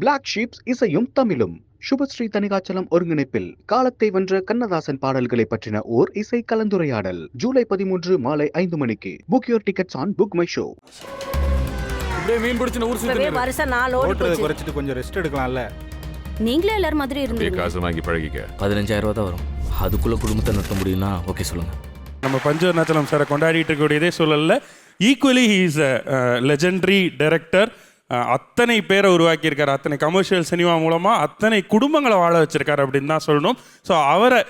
Black ships இசையும் தமிழும். சுபஸ்ரீ தனிகாச்சலம் ஒருங்கிணைப்பில் காலத்தை வென்ற கண்ணதாசன் பாடல்களை பற்றின ஓர் இசை கலந்துரையாடல். ஜூலை பதிமூன்று மாலை ஐந்து மணிக்கு. Book your tickets on book my show அப்படியே மீன் பிடிச்சு ஊர் இப்பவே சுத்தி வருஷம் நாலு ஓடி ஓட்டுறதை போச்சு. குறைச்சிட்டு கொஞ்சம் ரெஸ்ட் எடுக்கலாம்ல. நீங்களே எல்லாரும் மாதிரி இருந்தீங்க. காசு வாங்கி பழகிக்க. பதினஞ்சாயிரம் ரூபா தான் வரும். அதுக்குள்ள குடும்பத்தை நடத்த முடியும்னா ஓகே சொல்லுங்க. நம்ம பஞ்சவர்ணாச்சலம் சாரை கொண்டாடிட்டு இருக்கக்கூடிய இதே சூழல்ல ஈக்குவலி ஹீஸ் லெஜெண்டரி டைரக்டர் அத்தனை பேரை உருவாக்கியிருக்காரு. அத்தனை கமர்ஷியல் சினிமா மூலமாக அத்தனை குடும்பங்களை வாழ வச்சிருக்காரு அப்படின்னு தான் சொல்லணும். ஸோ அவரை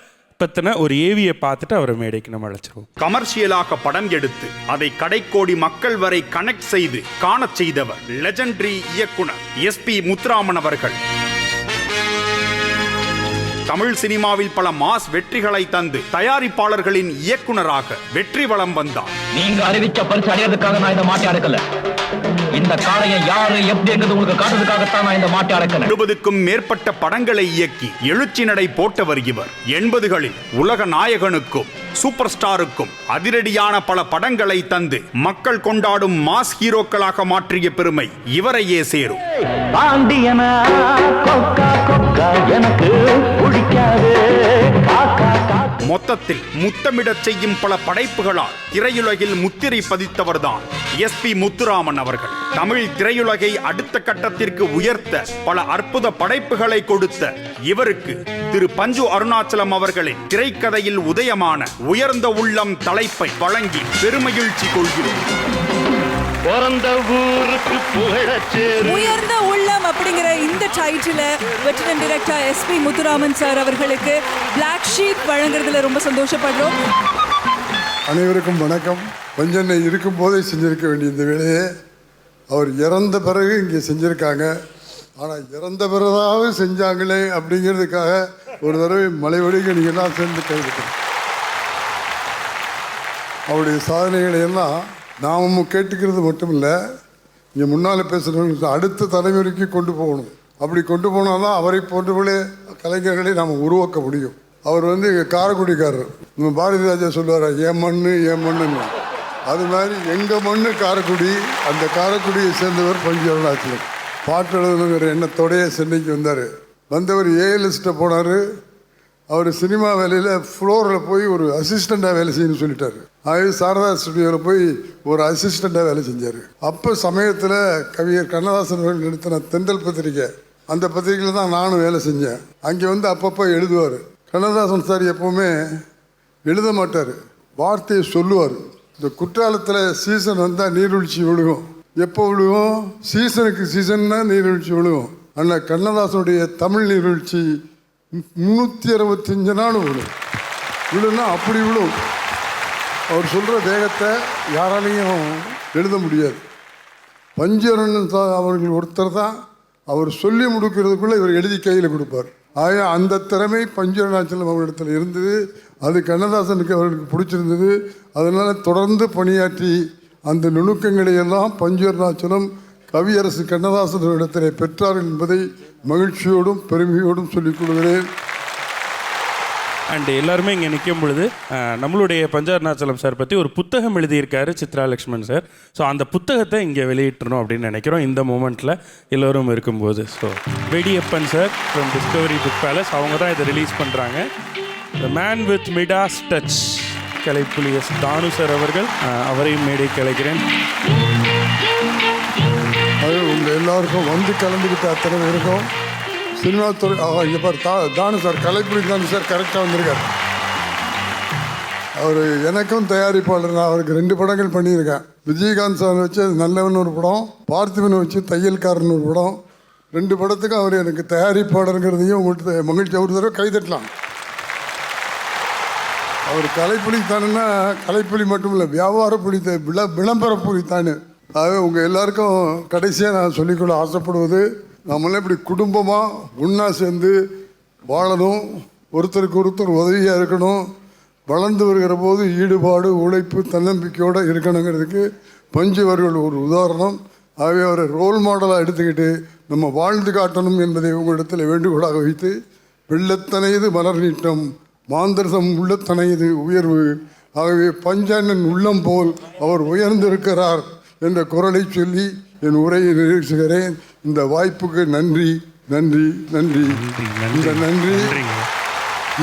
பற்றின ஒரு ஏவியை பார்த்துட்டு அவரை மேடைக்கு நம்ம அழைச்சிருவோம். கமர்ஷியலாக படம் எடுத்து அதை கடைக்கோடி மக்கள் வரை கனெக்ட் செய்து காணச் செய்தவர் லெஜெண்டரி இயக்குனர் எஸ்பி முத்துராமன் அவர்கள். தமிழ் சினிமாவில் பல மாஸ் வெற்றிகளை தந்து தயாரிப்பாளர்களின் இயக்குனராக வெற்றி வலம் வந்தார். நீங்க அறிவிச்ச பரிசு அடையறதுக்காக நான் இந்த மாட்டை அடக்கல. இந்த காளையை யாரு எப்படிங்கிறது உங்களுக்கு காட்டுறதுக்காகத்தான் நான் இந்த மாட்டை அடக்கல எழுபதுக்கும் மேற்பட்ட படங்களை இயக்கி எழுச்சி நடை போட்டவர் இவர். எண்பதுகளில் உலக நாயகனுக்கும் சூப்பர் ஸ்டாருக்கும் அதிரடியான பல படங்களை தந்து மக்கள் கொண்டாடும் மாஸ் ஹீரோக்களாக மாற்றிய பெருமை இவரையே சேரும். பாண்டியனா கொக்கா கொக்கா எனக்கு பிடிக்காது. மொத்தத்தில் முத்தமிடச் செய்யும் பல படைப்புகளால் திரையுலகில் முத்திரை பதித்தவர்தான் எஸ் பி முத்துராமன் அவர்கள். தமிழ் திரையுலகை அடுத்த கட்டத்திற்கு உயர்த்த பல அற்புத படைப்புகளை கொடுத்த இவருக்கு திரு பஞ்சு அருணாச்சலம் அவர்களின் திரைக்கதையில் உதயமான உயர்ந்த உள்ளம் தலைப்பை வழங்கி பெருமகிழ்ச்சி கொள்கிறோம். பிறந்த ஊருக்கு புகழச்சு உயர்ந்த உள்ளம் அப்படிங்கிற இந்த டைட்டில veteran director SP Muthuraman sir அவர்களுக்கு பிளாக் ஷீப் வழங்குறதுல ரொம்ப சந்தோஷப்படுறோம். அனைவருக்கும் வணக்கம். பஞ்சனை இருக்கும் போதே செஞ்சிருக்க வேண்டிய இந்த வேலையை அவர் இறந்த பிறகு இங்கே செஞ்சுருக்காங்க. ஆனால் இறந்த பிறகாவது செஞ்சாங்களே அப்படிங்கிறதுக்காக ஒரு தடவை மலை ஒடிக்க நீங்கள்லாம் சேர்ந்து கைவிட்டோம் அவருடைய சாதனைகளை எல்லாம் நாமும் கேட்டுக்கிறது மட்டும் இல்லை இங்கே முன்னால் பேசுகிறவங்களுக்கு அடுத்த தலைமுறைக்கு கொண்டு போகணும். அப்படி கொண்டு போனால் தான் அவரை போன்றவர்களே கலைஞர்களை நாம் உருவாக்க முடியும். அவர் வந்து காரக்குடிக்காரர். நம்ம பாரதிராஜா சொல்லுவார் என் மண்ணு என் மண்ணுன்னு. அது மாதிரி எங்கள் மண்ணு காரைக்குடி அந்த காரைக்குடியை சேர்ந்தவர் பஞ்சு அருணாச்சலம். பாட்டு எழுதணுங்கிற எண்ணத்தோடயே சென்னைக்கு வந்தார். வந்தவர் ஏஎல்எஸ்ட்டை போனார். அவர் சினிமா வேலையில் ஃப்ளோரில் போய் ஒரு அசிஸ்டண்ட்டாக வேலை செய்யணும்னு சொல்லிட்டாரு. ஆகவே சாரதா ஸ்டுடியோவில் போய் ஒரு அசிஸ்டண்ட்டாக வேலை செஞ்சார். அப்போ சமயத்தில் கவிஞர் கண்ணதாசன் அவர்கள் நடத்தின தென்றல் பத்திரிக்கை அந்த பத்திரிக்கையில் தான் நானும் வேலை செஞ்சேன். அங்கே வந்து அப்பப்போ எழுதுவார். கண்ணதாசன் சார் எப்போவுமே எழுத மாட்டார் வார்த்தையை சொல்லுவார். இந்த குற்றாலத்தில் சீசன் வந்தால் நீர்வீழ்ச்சி விழுகும். எப்போ விழுகும்? சீசனுக்கு சீசன்னா நீர்வீழ்ச்சி விழுகும். ஆனால் கண்ணதாசனுடைய தமிழ் நீர்வீழ்ச்சி முந்நூற்றி அறுபத்தஞ்சு நாள் விழும். விழுன்னா அப்படி விழும். அவர் சொல்கிற தேகத்தை யாராலையும் எழுத முடியாது. பஞ்சரன் அவர்கள் ஒருத்தர் தான் அவர் சொல்லி முடிக்கிறதுக்குள்ளே இவர் எழுதி கையில் கொடுப்பார். ஆக அந்த திறமை பஞ்சரணாச்சலம் அவரிடத்தில் இருந்தது. அது கண்ணதாசனுக்கு அவர்களுக்கு பிடிச்சிருந்தது. அதனால் தொடர்ந்து பணியாற்றி அந்த நுணுக்கங்களை எல்லாம் பஞ்சரணாச்சலம் கவியரசு கண்ணதாசன் இடத்திலே பெற்றார் என்பதை மகிழ்ச்சியோடும் பெருமையோடும் சொல்லிக் கொள்கிறேன். அண்ட் எல்லாருமே இங்கே நிற்கும் பொழுது நம்மளுடைய பஞ்சாருணாச்சலம் சார் பற்றி ஒரு புத்தகம் எழுதியிருக்காரு சித்ரா லக்ஷ்மண் சார். ஸோ அந்த புத்தகத்தை இங்கே வெளியிட்டணும் அப்படின்னு நினைக்கிறோம். இந்த மூமெண்ட்டில் எல்லோரும் இருக்கும்போது. So Vediyappan sir from discovery book palace அவங்க தான் இதை ரிலீஸ் பண்ணுறாங்க the man with midas touch Kalaipuli S Thanu sir அவர்கள் அவரையும் மேடை கலைக்கிறேன். எல்லாருக்கும் வந்து கலந்துக்கிட்ட அத்தனை பேருக்கும் சினிமா துறை இங்கே பார் தா தானு சார் கலைப்புலி தானு சார் கரெக்டாக வந்திருக்கார். அவர் எனக்கும் தயாரிப்பாளர் நான் அவருக்கு ரெண்டு படங்கள் பண்ணியிருக்கேன். விஜயகாந்த் சார் வச்சு நல்லவன் ஒரு படம் பார்த்திபனை வச்சு தையல்காரன் ஒரு படம். ரெண்டு படத்துக்கும் அவர் எனக்கு தயாரிப்பாளருங்கிறதையும் உங்கள்கிட்ட மகிழ்ச்சி ஒரு தடவை கைதட்டலாம் அவர் கலைப்புலி தானுன்னா கலைப்புலி மட்டும் இல்லை வியாபார புலி விள விளம்பர புலி தானு ஆகவே உங்கள் எல்லாருக்கும் கடைசியாக நான் சொல்லிக்கொள்ள ஆசைப்படுவது நம்மளாம் இப்படி குடும்பமாக ஒன்றா சேர்ந்து வாழணும். ஒருத்தருக்கு ஒருத்தர் உதவியாக இருக்கணும். வளர்ந்து வருகிற போது ஈடுபாடு உழைப்பு தன்னம்பிக்கையோடு இருக்கணுங்கிறதுக்கு பஞ்சு அவர்கள் ஒரு உதாரணம். ஆகவே அவரை ரோல் மாடலாக எடுத்துக்கிட்டு நம்ம வாழ்ந்து காட்டணும் என்பதை உங்களிடத்தில் வேண்டுகோளாக வைத்து வெள்ளத்தனையது மலர் நீட்டம் மாந்தரசம் உள்ளத்தனையது உயர்வு ஆகவே பஞ்சாண்டன் உள்ளம் போல் அவர் உயர்ந்திருக்கிறார். என்ற குரலை சொல்லி என் உரையை நிகழ்த்துகிறேன். இந்த வாய்ப்புக்கு நன்றி நன்றி நன்றி. இந்த நன்றி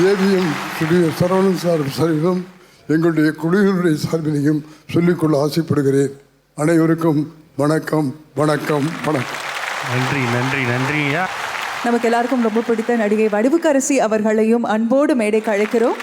ஏவிஎம் ஸ்டுடியோ சரவணன் சார் சார்பிலும் எங்களுடைய குழுவினுடைய சார்பிலையும் சொல்லிக்கொள்ள ஆசைப்படுகிறேன். அனைவருக்கும் வணக்கம் வணக்கம் வணக்கம். நன்றி நன்றி நன்றியா நமக்கு எல்லாருக்கும் ரொம்ப பிடித்த நடிகை வடிவுக்கரசி அவர்களையும் அன்போடு மேடைக்கு அழைக்கிறோம்.